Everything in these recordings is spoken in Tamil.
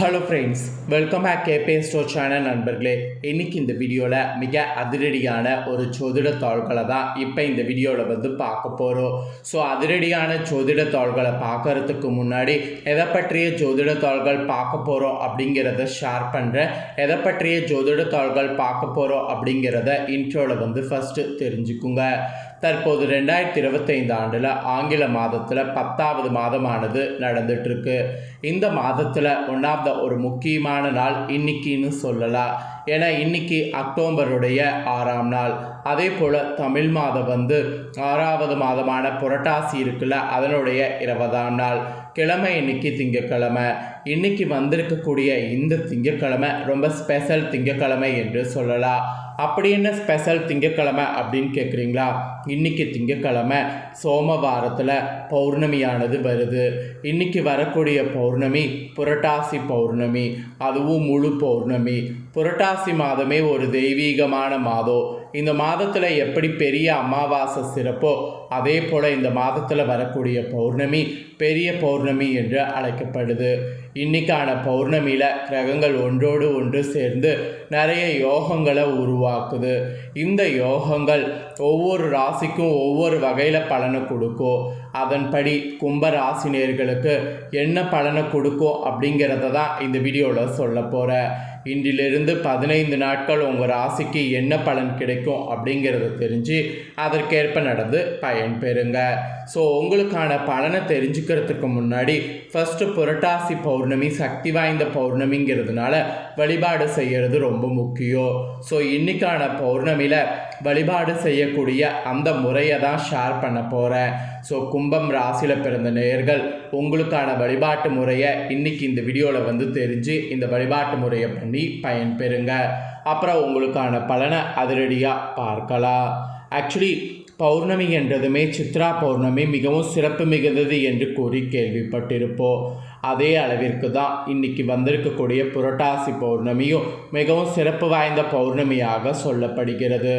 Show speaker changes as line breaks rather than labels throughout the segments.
ஹலோ ஃப்ரெண்ட்ஸ் வெல்கம் பேக் கேபே ஸ்டோர் சேனல் நண்பர்களே. இன்றைக்கி இந்த வீடியோவில் மிக அதிரடியான ஒரு சோதிட தாள்களை தான் இப்போ இந்த வீடியோவில் வந்து பார்க்க போகிறோம் ஸோ அதிரடியான சோதிட தாள்களை பார்க்கறதுக்கு முன்னாடி எதை பற்றிய ஜோதிட தாள்கள் பார்க்க போகிறோம் அப்படிங்கிறத ஷேர் பண்ணுறேன் எதை பற்றிய ஜோதிட தாள்கள் பார்க்க போகிறோம் அப்படிங்கிறத இன்ட்ரோவில் வந்து ஃபஸ்ட்டு தெரிஞ்சுக்குங்க. தற்போது ரெண்டாயிரத்தி இருபத்தைந்து ஆண்டில் ஆங்கில மாதத்தில் பத்தாவது மாதமானது நடந்துட்டுருக்கு. இந்த மாதத்தில் ஒன் ஆஃப் த ஒரு முக்கியமான நாள் இன்னைக்குன்னு சொல்லலாம் ஏன்னா இன்னைக்கு அக்டோபருடைய ஆறாம் நாள். அதே போல் தமிழ் மாதம் வந்து ஆறாவது மாதமான புரட்டாசி இருக்குல்ல அதனுடைய இருபதாம் நாள். கிழமை இன்னைக்கு திங்கக்கிழமை இன்னைக்கு வந்திருக்கக்கூடிய இந்த திங்கக்கிழமை ரொம்ப ஸ்பெஷல் திங்கக்கிழமை என்று சொல்லலாம் அப்படி என்ன ஸ்பெஷல் திங்கக்கிழமை அப்படின்னு கேட்குறீங்களா இன்னைக்கு திங்கக்கிழமை சோமவாரத்தில் பௌர்ணமியானது வருது. இன்றைக்கி வரக்கூடிய பௌர்ணமி புரட்டாசி பௌர்ணமி அதுவும் முழு பௌர்ணமி. புரட்டாசி மாதமே ஒரு தெய்வீகமான மாதம் இந்த மாதத்தில் எப்படி பெரிய அமாவாசை சிறப்போ அதே போல் இந்த மாதத்தில் வரக்கூடிய பௌர்ணமி பெரிய பௌர்ணமி என்று அழைக்கப்படுது. இன்னைக்கான பௌர்ணமியில் கிரகங்கள் ஒன்றோடு ஒன்று சேர்ந்து நிறைய யோகங்களை உருவாக்குது. இந்த யோகங்கள் ஒவ்வொரு ராசிக்கும் ஒவ்வொரு வகையில் பலனை கொடுக்கும். அதன்படி கும்ப ராசினியர்களுக்கு என்ன பலனை கொடுக்கும் அப்படிங்கிறத தான் இந்த வீடியோவில் சொல்ல போகிறேன் இன்றிலிருந்து பதினைந்து நாட்கள் உங்கள் ராசிக்கு என்ன பலன் கிடைக்கும் அப்படிங்கிறத தெரிஞ்சு அதற்கேற்ப நடந்து பயன் பெறுங்க. ஸோ உங்களுக்கான பலனை தெரிஞ்சுக்கிறதுக்கு முன்னாடி ஃபஸ்ட்டு புரட்டாசி பௌர்ணமி சக்தி வாய்ந்த பௌர்ணமிங்கிறதுனால வழிபாடு செய்கிறது ரொம்ப முக்கியம். ஸோ இன்றைக்கான பௌர்ணமியில் வழிபாடு செய்யக்கூடிய அந்த முறையை தான் ஷேர் பண்ண போகிறேன் ஸோ கும்பம் ராசியில் பிறந்த நேயர்கள் உங்களுக்கான வழிபாட்டு முறையை இன்னைக்கு இந்த வீடியோவில் வந்து தெரிஞ்சு இந்த வழிபாட்டு முறையை பண்ணி பயன் பெறுங்க அப்புறம் உங்களுக்கான பலனை அதிரடியாக பார்க்கலாம். ஆக்சுவலி பௌர்ணமி என்றதுமே சித்ரா பௌர்ணமி மிகவும் சிறப்பு மிகுந்தது என்று கூறி கேள்விப்பட்டிருப்போம். அதே அளவிற்கு தான் இன்றைக்கி வந்திருக்கக்கூடிய புரட்டாசி பௌர்ணமியும் மிகவும் சிறப்பு வாய்ந்த பௌர்ணமியாக சொல்லப்படுகிறது.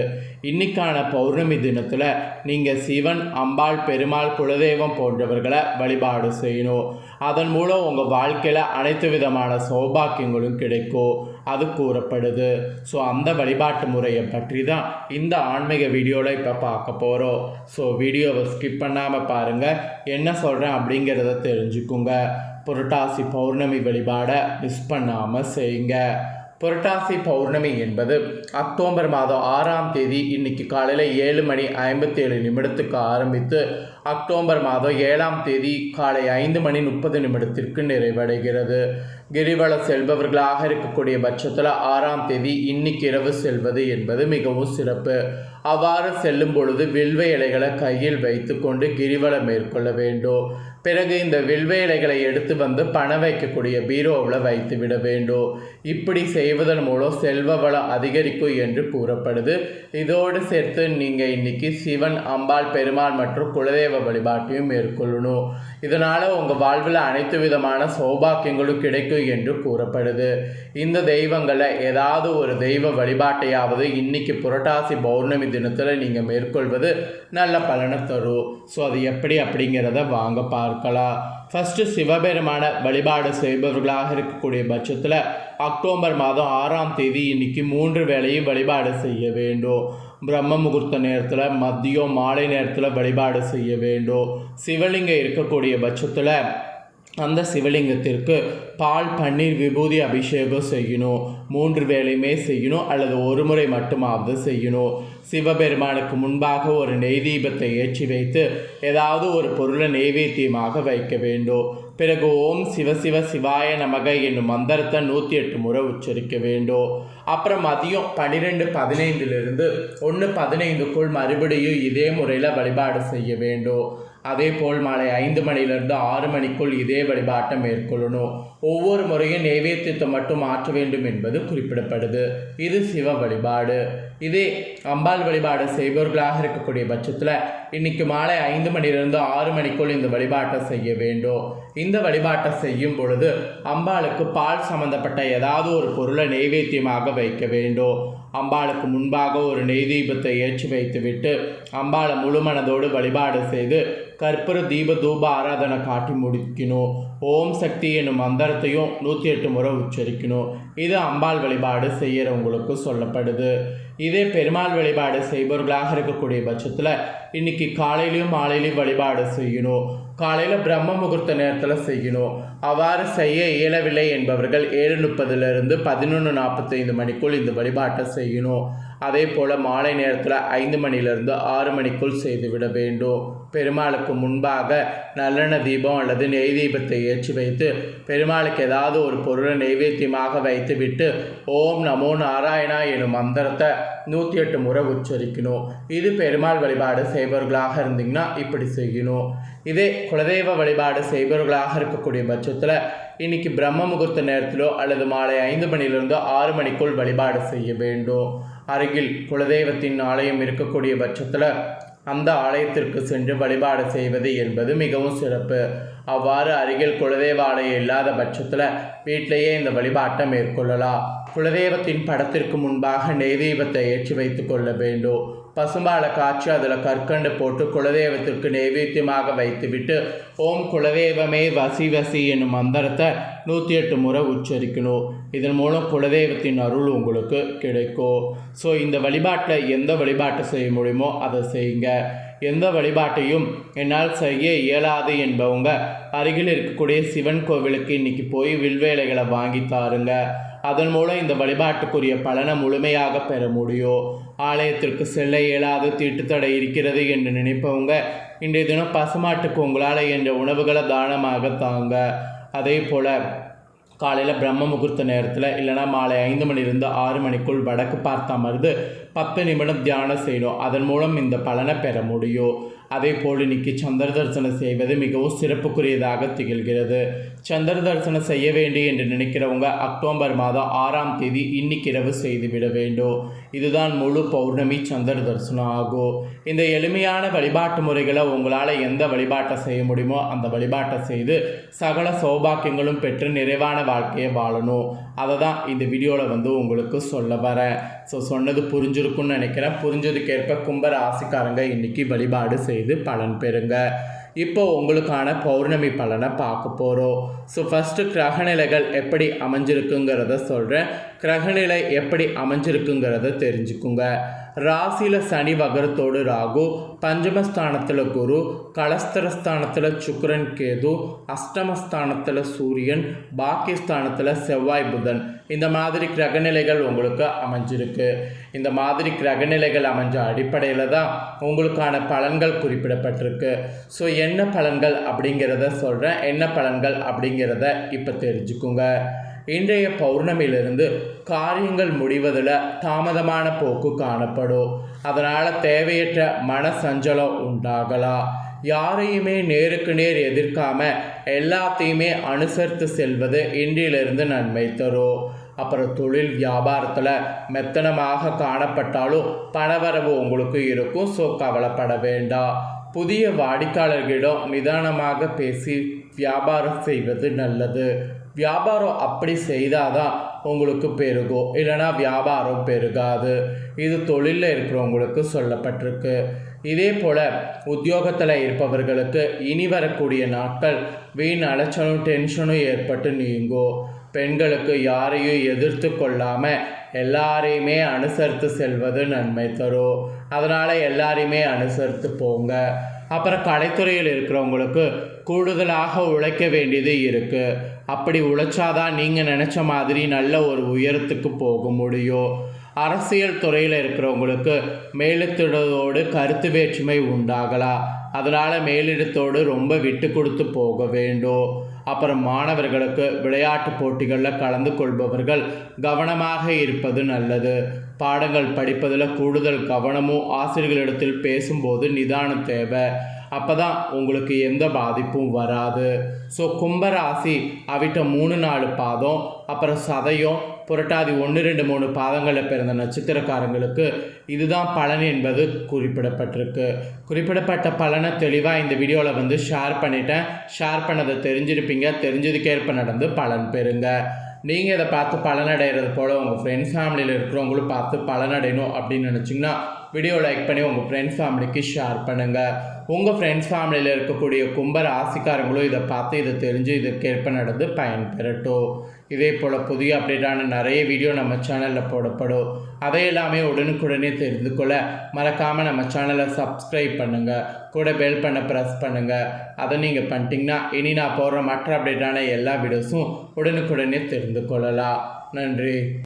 இன்னைக்கான பௌர்ணமி தினத்தில் நீங்கள் சிவன் அம்பாள் பெருமாள் குலதெய்வம் போன்றவர்களை வழிபாடு செய்யணும். அதன் மூலம் உங்கள் வாழ்க்கையில் அனைத்து விதமான சௌபாக்கியங்களும் கிடைக்கும் அது கூறப்படுது. ஸோ அந்த வழிபாட்டு முறையை பற்றி தான் இந்த ஆன்மீக வீடியோவில் இப்போ பார்க்க போகிறோம் ஸோ வீடியோவை ஸ்கிப் பண்ணாமல் பாருங்கள் என்ன சொல்கிறேன் அப்படிங்கிறத தெரிஞ்சுக்குங்க. புரட்டாசி பௌர்ணமி வழிபாடை மிஸ் பண்ணாமல் செய்யுங்க. புரட்டாசி பௌர்ணமி என்பது அக்டோபர் மாதம் ஆறாம் தேதி இன்னைக்கு காலையில் ஏழு மணி ஐம்பத்தேழு நிமிடத்துக்கு ஆரம்பித்து அக்டோபர் மாதம் ஏழாம் தேதி காலை ஐந்து மணி முப்பது நிமிடத்திற்கு நிறைவடைகிறது. கிரிவல செல்பவர்களாக இருக்கக்கூடிய பட்சத்தில் ஆறாம் தேதி இன்னைக்கு இரவு செல்வது என்பது மிகவும் சிறப்பு. அவ்வாறு செல்லும் பொழுது வில்வ இலைகளை கையில் வைத்துக்கொண்டு கிரிவலம் மேற்கொள்ள வேண்டும். பிறகு இந்த வில்வ இலைகளை எடுத்து வந்து பணம் வைக்கக்கூடிய பீரோவில் வைத்து விட வேண்டும். இப்படி செய்வதன் மூலம் செல்வ வளம் அதிகரிக்கும் என்று கூறப்படுது. இதோடு சேர்த்து நீங்கள் இன்னைக்கு சிவன் அம்பாள் பெருமாள் மற்றும் குலதெய்வ வழிபாட்டையும் மேற்கொள்ளணும். இதனால் உங்கள் வாழ்வில் அனைத்து விதமான சௌபாக்கியங்களும் கிடைக்கும் என்று கூறப்படுது. இந்த தெய்வங்களை ஏதாவது ஒரு தெய்வ வழிபாட்டையாவது இன்னைக்கு புரட்டாசி பௌர்ணமி தினத்தில் நீங்கள் மேற்கொள்வது நல்ல பலனை தரும். ஸோ அது எப்படி அப்படிங்கிறத வாங்க பார்க்கலாம். ஃபஸ்ட்டு சிவபெருமான வழிபாடு செய்பவர்களாக இருக்கக்கூடிய பட்சத்தில் அக்டோபர் மாதம் ஆறாம் தேதி இன்னைக்கு மூன்று வேளையும் வழிபாடு செய்ய வேண்டும். பிரம்ம முகூர்த்த நேரத்தில் மதியம் மாலை நேரத்தில் வழிபாடு செய்ய வேண்டும். சிவலிங்கம் இருக்கக்கூடிய பட்சத்தில் அந்த சிவலிங்கத்திற்கு பால் பன்னீர் விபூதி அபிஷேகம் செய்யணும். மூன்று வேளையுமே செய்யணும் அல்லது ஒரு முறை மட்டுமாவது செய்யணும். சிவபெருமானுக்கு முன்பாக ஒரு நெய் தீபத்தை ஏற்றி வைத்து ஏதாவது ஒரு பொருளை நெய்வேத்தியமாக வைக்க வேண்டும். பிறகு ஓம் சிவசிவ சிவாய நமக என்னும் மந்திரத்தை நூற்றி எட்டு முறை உச்சரிக்க வேண்டும். அப்புறம் மதியம் பன்னிரெண்டு பதினைந்திலிருந்து ஒன்று பதினைந்துக்குள் மறுபடியும் இதே முறையில் வழிபாடு செய்ய வேண்டும். அதே போல் மாலை ஐந்து மணியிலிருந்து ஆறு மணிக்குள் இதே வழிபாட்டை மேற்கொள்ளணும். ஒவ்வொரு முறையும் நைவேத்தியத்தை மட்டும் மாற்ற வேண்டும் என்பது குறிப்பிடப்படுது. இது சிவ வழிபாடு. இதே அம்பாள் வழிபாடு செய்பவர்களாக இருக்கக்கூடிய பட்சத்தில் இன்னைக்கு மாலை ஐந்து மணிலிருந்து ஆறு மணிக்குள் இந்த வழிபாட்டை செய்ய வேண்டும். இந்த வழிபாட்டை செய்யும் பொழுது அம்பாளுக்கு பால் சம்பந்தப்பட்ட ஏதாவது ஒரு பொருளை நெய்வேத்தியமாக வைக்க வேண்டும். அம்பாளுக்கு முன்பாக ஒரு நெய் தீபத்தை ஏற்றி வைத்துவிட்டு அம்பாளை முழு மனதோடு வழிபாடு செய்து கற்பூர தீப தூப ஆராதனை காட்டி முடிக்கணும். ஓம் சக்தி என்னும் மந்திரத்தையும் நூற்றி எட்டு முறை உச்சரிக்கணும். இது அம்பாள் வழிபாடு செய்கிறவங்களுக்கு சொல்லப்படுது. இதே பெருமாள் வழிபாடு செய்பவர்களாக இருக்கக்கூடிய பட்சத்தில் இன்னைக்கு காலையிலையும் மாலையிலையும் வழிபாடு செய்யணும். காலையில் பிரம்ம முகூர்த்த நேரத்தில் செய்யணும். அவ்வாறு செய்ய இயலவில்லை என்பவர்கள் ஏழு முப்பதுலேருந்து பதினொன்று நாற்பத்தைந்து மணிக்குள் இந்த வழிபாட்டை செய்யணும். அதே போல் மாலை நேரத்தில் ஐந்து மணிலிருந்து ஆறு மணிக்குள் செய்துவிட வேண்டும். பெருமாளுக்கு முன்பாக நல்லெண்ண தீபம் அல்லது நெய் தீபத்தை ஏற்றி வைத்து பெருமாளுக்கு ஏதாவது ஒரு பொருளை நைவேத்தியமாக வைத்துவிட்டு ஓம் நமோ நாராயணா எனும் மந்திரத்தை நூற்றி எட்டு முறை உச்சரிக்கணும். இது பெருமாள் வழிபாடு செய்பவர்களாக இருந்தீங்கன்னா இப்படி செய்யணும். இதே குலதெய்வ வழிபாடு செய்பவர்களாக இருக்கக்கூடிய பட்சத்தில் இன்னைக்கு பிரம்ம முகூர்த்த நேரத்திலோ அல்லது மாலை ஐந்து மணிலிருந்தோ ஆறு மணிக்குள் வழிபாடு செய்ய வேண்டும். அருகில் குலதெய்வத்தின் ஆலயம் இருக்கக்கூடிய பட்சத்தில் அந்த ஆலயத்திற்கு சென்று வழிபாடு செய்வது என்பது மிகவும் சிறப்பு. அவ்வாறு அருகில் குலதெய்வ ஆலயம் இல்லாத பட்சத்தில் வீட்டிலேயே இந்த வழிபாட்டை மேற்கொள்ளலாம். குலதெய்வத்தின் படத்திற்கு முன்பாக நெய்தீபத்தை ஏற்றி வைத்து கொள்ள வேண்டும். பசும்பாலை காய்ச்சி அதில் கற்கண்டு போட்டு குலதெய்வத்திற்கு நைவேத்தியமாக வைத்துவிட்டு ஓம் குலதெய்வமே வசி வசி என்னும் மந்திரத்தை நூற்றி எட்டு முறை உச்சரிக்கணும். இதன் மூலம் குலதெய்வத்தின் அருள் உங்களுக்கு கிடைக்கும் ஸோ இந்த வழிபாட்டில் எந்த வழிபாட்டை செய்ய முடியுமோ அதை செய்யுங்க. எந்த வழிபாட்டையும் என்னால் செய்ய இயலாது என்பவங்க அருகில் இருக்கக்கூடிய சிவன் கோவிலுக்கு இன்னைக்கு போய் வில்வேலைகளை வாங்கி தாருங்க. அதன் மூலம் இந்த வழிபாட்டுக்குரிய பலனை முழுமையாக பெற முடியும். ஆலயத்திற்கு செல்ல இயலாது தீட்டுத்தடை இருக்கிறது என்று நினைப்பவங்க இன்றைய தினம் பசுமாட்டுக்கு உங்களால் என்ற உணவுகளை தானமாக தாங்க. அதே போல் காலையில் பிரம்ம முகூர்த்த நேரத்தில் இல்லைனா மாலை ஐந்து மணிலிருந்து ஆறு மணிக்குள் வடக்கு பார்த்தா மருந்து பத்து நிமிடம் தியானம் செய்யணும். அதன் மூலம் இந்த பலனை பெற முடியும். அதே போல் இன்னைக்கு சந்திர தரிசனம் செய்வது மிகவும் சிறப்புக்குரியதாக திகழ்கிறது. சந்திர தரிசனம் செய்ய வேண்டும் என்று நினைக்கிறவங்க அக்டோபர் மாதம் ஆறாம் தேதி இன்னைக்கு இரவு செய்துவிட வேண்டும். இதுதான் முழு பௌர்ணமி சந்திர தரிசனம் ஆகும். இந்த எளிமையான வழிபாட்டு முறைகளை உங்களால் எந்த வழிபாட்டை செய்ய முடியுமோ அந்த வழிபாட்டை செய்து சகல சௌபாக்கியங்களும் பெற்று நிறைவான வாழ்க்கையை வாழணும். அதை தான் இந்த வீடியோவில் வந்து உங்களுக்கு சொல்ல வரேன். ஸோ சொன்னது புரிஞ்சிருக்கும்னு நினைக்கிறேன். புரிஞ்சதுக்கேற்ப கும்ப ராசிக்காரங்க இன்றைக்கி வழிபாடு செய்து பலன் பெறுங்க. இப்போ உங்களுக்கான பௌர்ணமி பலனை பார்க்க போகிறோம் ஸோ ஃபஸ்ட்டு கிரகநிலைகள் எப்படி அமைஞ்சிருக்குங்கிறத சொல்கிறேன் கிரகநிலை எப்படி அமைஞ்சிருக்குங்கிறத தெரிஞ்சுக்குங்க. ராசியில் சனி வகரத்தோடு ராகு பஞ்சமஸ்தானத்தில் குரு கலஸ்தரஸ்தானத்தில் சுக்கரன் கேது அஷ்டமஸ்தானத்தில் சூரியன் பாக்கியஸ்தானத்தில் செவ்வாய் புதன். இந்த மாதிரி கிரகநிலைகள் உங்களுக்கு அமைஞ்சிருக்கு. இந்த மாதிரி கிரகநிலைகள் அமைஞ்ச அடிப்படையில் தான் உங்களுக்கான பலன்கள் குறிப்பிடப்பட்டிருக்கு. ஸோ என்ன பலன்கள் அப்படிங்கிறத சொல்கிறேன் என்ன பலன்கள் அப்படிங்கிறத இப்போ தெரிஞ்சுக்குங்க. இன்றைய பௌர்ணமியிலிருந்து காரியங்கள் முடிவதில் தாமதமான போக்கு காணப்படும். அதனால் தேவையற்ற மன சஞ்சலம் உண்டாகலாம் யாரையுமே நேருக்கு நேர் எதிர்க்காம எல்லாத்தையுமே அனுசரித்து செல்வது இன்றிலிருந்து நன்மை தரும் அப்புறம் தொழில் வியாபாரத்தில் மெத்தனமாக காணப்பட்டாலும் பணவரவு உங்களுக்கு இருக்கும் ஸோ கவலைப்பட வேண்டாம் புதிய வாடிக்கையாளர்களிடம் நிதானமாக பேசி வியாபாரம் செய்வது நல்லது. வியாபாரம் அப்படி செய்தாதான் உங்களுக்கு பெருகும் இல்லைனா வியாபாரம் பெருகாது. இது தொழிலில் இருக்கிறவங்களுக்கு சொல்லப்பட்டிருக்கு. இதே போல் உத்தியோகத்தில் இருப்பவர்களுக்கு இனி வரக்கூடிய நாட்கள் வீண் அலைச்சலும் டென்ஷனும் ஏற்பட்டு நீங்கும் பெண்களுக்கு யாரையும் எதிர்த்து கொள்ளாமல் எல்லாரையுமே அனுசரித்து செல்வது நன்மை தரும் அதனால் எல்லாரையுமே அனுசரித்து போங்க. அப்புறம் கலைத்துறையில் இருக்கிறவங்களுக்கு கூடுதலாக உழைக்க வேண்டியது இருக்குது அப்படி உழைச்சாதான் நீங்கள் நினச்ச மாதிரி நல்ல ஒரு உயரத்துக்கு போக முடியும் அரசியல் துறையில் இருக்கிறவங்களுக்கு மேலிடத்தோடு கருத்து வேற்றுமை உண்டாகலாம் அதனால் மேலிடத்தோடு ரொம்ப விட்டு கொடுத்து போக வேண்டும் அப்புறம் மாணவர்களுக்கு விளையாட்டு போட்டிகளில் கலந்து கொள்பவர்கள் கவனமாக இருப்பது நல்லது. பாடங்கள் படிப்பதில் கூடுதல் கவனமும் ஆசிரியர்களிடத்தில் பேசும்போது நிதானம் தேவை. அப்போ தான் உங்களுக்கு எந்த பாதிப்பும் வராது. ஸோ கும்பராசி அவிட்ட மூணு நாலு பாதம் அப்புறம் சதையும் புரட்டாதி ஒன்று ரெண்டு மூணு பாதங்களில் பிறந்த நட்சத்திரக்காரங்களுக்கு இதுதான் பலன் என்பது குறிப்பிடப்பட்டிருக்கு. குறிப்பிடப்பட்ட பலனை தெளிவாக இந்த வீடியோவில் வந்து ஷேர் பண்ணிட்டேன். ஷேர் பண்ணதை தெரிஞ்சிருப்பீங்க. தெரிஞ்சதுக்கேற்ப நடந்து பலன் பெறுங்க. நீங்கள் இதை பார்த்து பலனடைகிறது போல் உங்கள் ஃப்ரெண்ட்ஸ் ஃபேமிலியில் இருக்கிறவங்களும் பார்த்து பலனடையணும் அப்படின்னு நினச்சிங்கன்னா வீடியோ லைக் பண்ணி உங்கள் ஃப்ரெண்ட்ஸ் ஃபேமிலிக்கு ஷேர் பண்ணுங்கள் உங்கள் ஃப்ரெண்ட்ஸ் ஃபேமிலியில் இருக்கக்கூடிய கும்ப ராசிக்காரங்களும் இதை பார்த்து இதை தெரிஞ்சு இதற்கேற்ப நடந்து பயன்பெறட்டும். இதே போல் புதிய அப்டேட்டான நிறைய வீடியோ நம்ம சேனலில் போடப்படும். அதை எல்லாமே உடனுக்குடனே தெரிந்து கொள்ள மறக்காமல் நம்ம சேனலை சப்ஸ்கிரைப் பண்ணுங்கள் கூட பெல் பண்ண ப்ரெஸ் பண்ணுங்கள் அதை நீங்கள் பண்ணிட்டீங்கன்னா இனி நான் போடுற மற்ற அப்டேட்டான எல்லா வீடியோஸும் உடனுக்குடனே தெரிந்து கொள்ளலாம். நன்றி.